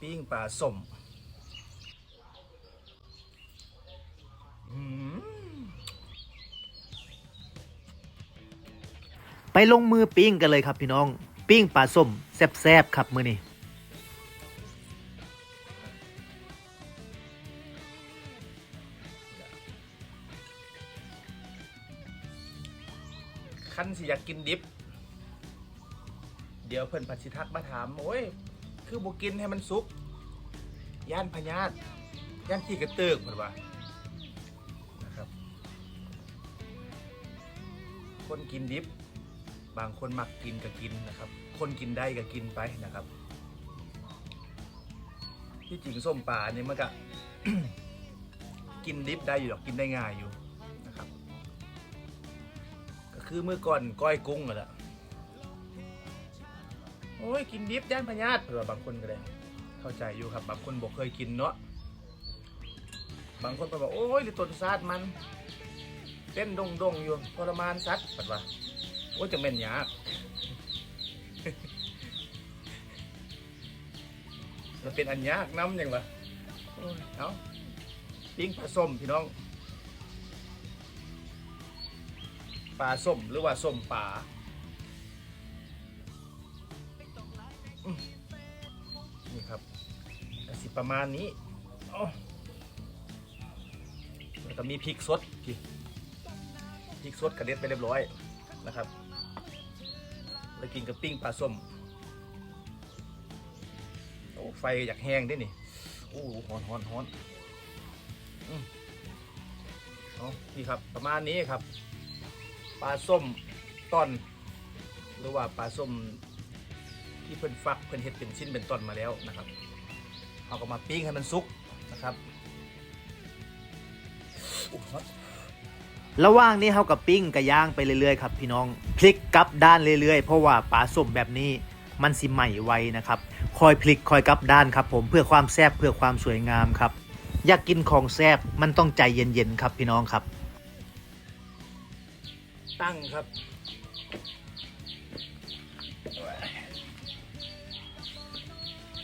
ปิ้งปลาสมอืมไปลงมือปิ้งกันเลยครับพี่น้อง ปิ้งปลาส้มแซ่บๆครับมื้อนี้คันสิอยากกินดิบ เดี๋ยวเพิ่นผัดสิทักมาถาม โอ้ย คือบ่กินให้มันสุก ย่านพญาตย่านขี้กระเตือกเพิ่นว่านะครับ คนกินดิบบางคนมักกินก็กินนะครับ คนกินได้ก็กินไปนะครับ ที่จริงส้มป่าเนี่ยมันก็ กินดิบได้อยู่หรอกกินได้ง่ายอยู่นะครับ ก็คือเมื่อก่อนก้อยกุ้งนั่นแหละ โอ้ยกินดิบย่านพญาตเผื่อบางคนก็ได้เข้าใจอยู่ครับ บางคนบอกเคยกินเนาะบางคนก็บอกโอ้ยหรือต้นซาดมัน เต้นดงดงอยู่ทรมานสัตว์ปัดว่าโอ้ยจะเม่นยากมันเป็นอันยากน้ำยังวะโอ้ยเอาปิ้งปลาส้มพี่น้องปลาส้มหรือว่าส้มป่า นี่ครับสิประมาณนี้อ้อแล้วก็มีพริกสดพี่พริกสดกระเด็ดไปเรียบร้อยนะครับ แล้วกินกับปิ้งปลาส้มโอ้ไฟอยากแห้งด้วยนี่โอ้หอนหอนหอนอืมเอานี่ครับประมาณนี้ครับ ปลาส้มต้นหรือว่าปลาส้ม ที่เพิ่นฟักเพิ่นเฮ็ดเป็นชิ้นเป็นต้นมาแล้วนะครับเอาก็มาปิ้งให้มันสุกนะครับโอ้ฮอตระหว่างนี้เฮากับปิ้งกับย่างไปเรื่อยๆครับพี่น้องพลิกกลับด้านเรื่อยๆ เพราะว่าปลาส้มแบบนี้มันสิใหม่ไวนะครับคอยพลิกคอยกลับด้านครับ ผมเพื่อความแซ่บเพื่อความสวยงามครับอยากกินของแซ่บมันต้องใจเย็นๆครับพี่น้องครับ ตั้งครับ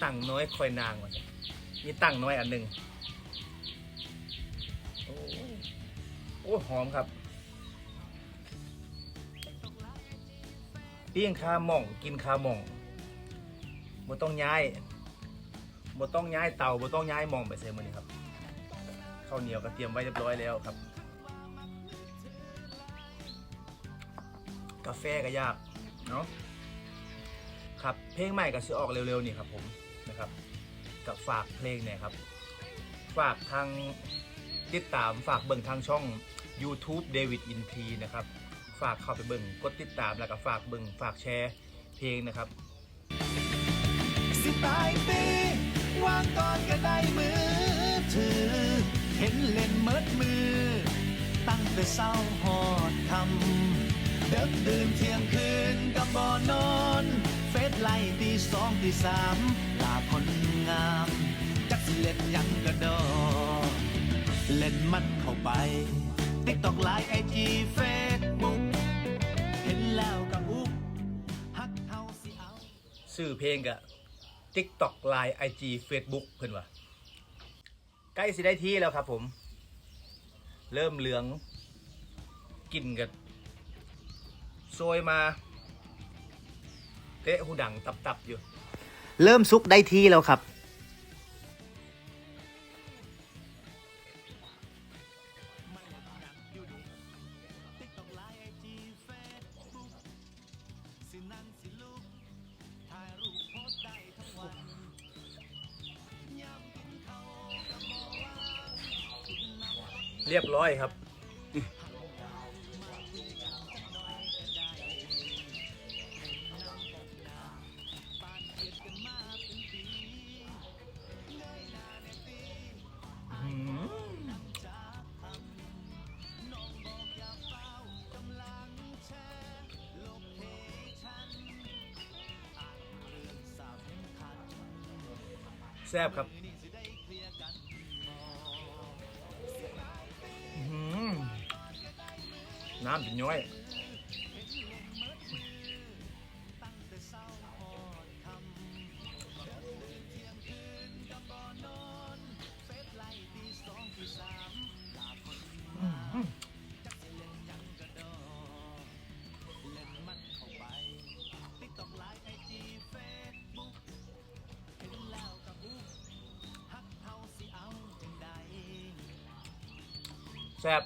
ตั้งน้อยคอยนางมันมีตั้งน้อยอันหนึ่งโอ้โอ้หอมครับปิ้งคาหม่องกินคาหม่องบ่ต้องย้ายบ่ต้องย้ายเตาบ่ต้องย้ายหม่องไปเสียมือนี่ครับข้าวเหนียวก็เตรียมไว้เรียบร้อยแล้วครับ กาแฟก็ยากเนาะครับเพลงใหม่ก็จะออกเร็วๆนี่ครับผม นะครับกับฝากเพลงเนี่ยครับ ฝากทางติดตามฝากเบิ่งทางช่อง YouTube David In T นะครับ ฝากเข้าไปเบิ่งกดติดตามแล้วก็ฝากเบิ่งฝากแชร์เพลงนะครับสิตายตีวางก่อนก็ได้มือถือ เห็นเล่นเมิดมือ ตั้งแต่เศร้าหอดทำเดิกดื่นเที่ยงคืนกับบ่อนอน เฟซไล่ตีสองตีสาม คนงามจักสิเล่นยังกระโดอเล่นมันเข้าไปติ๊กตอกไลน์ไอจีเฟซบุ๊กเห็นแล้วก็อุ๊บฮักเฮาสิเอาชื่อเพลงกับ TikTok Line IG Facebook เพื่อนว่าใกล้สิได้ที่แล้วครับผม เริ่มเหลืองกินกับโซยมาเตะหูดังตับๆอยู่ เริ่มซุกได้ที่แล้วครับ เรียบร้อยครับ แซ่บครับน้ำเป็นย้อย ซ่บ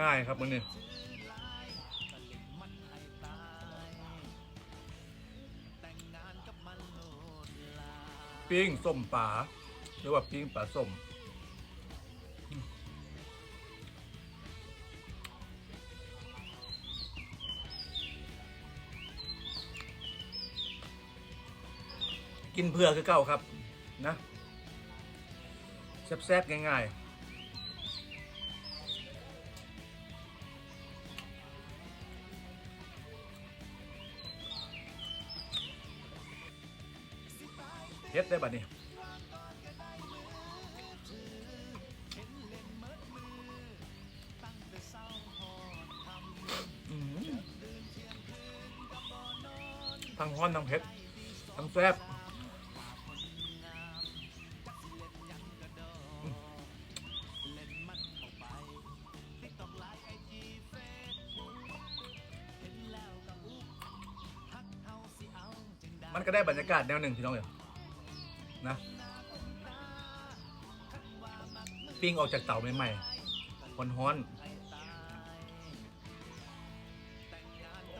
ง่ายๆครับมื้อนี้ปิ้งส้มป่าหรือว่าปิ้งปลาส้มกินเพื่อคือเก่าครับนะ แซ่บๆง่ายๆเฮ็ดได้บัดนี้ทั้งฮ้อนทั้งเผ็ดทั้งแซ่บ ก็ได้บรรยากาศแนวหนึ่งพี่น้องเลยนะปิ้งออกจากเตาใหม่ๆฮอนฮอน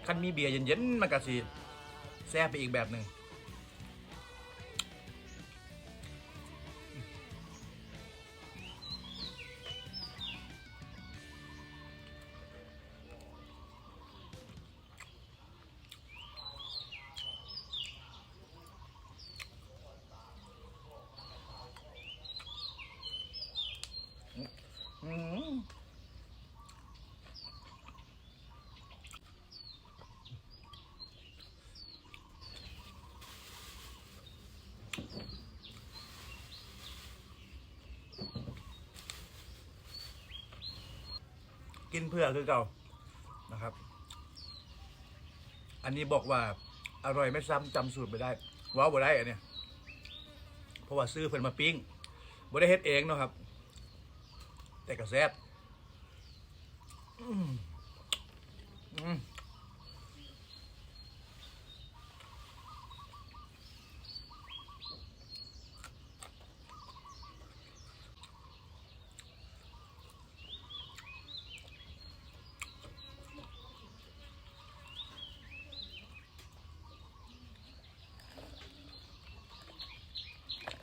คันมีเบียร์เย็นๆมันก็สิแซ่บไปอีกแบบหนึ่ง กินเพื่อคือเก่านะครับ อันนี้บอกว่าอร่อยไม่ซ้ำจำสูตรไม่ได้ว้าวบ่ได้อันเนี้ยเพราะว่าซื้อเพิ่นมาปิ้งบ่ได้เฮ็ดเองเนาะครับ แต่ก็แซ่บอืมอืม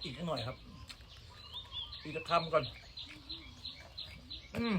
อีกหน่อยครับอีกจะคำก่อน อืม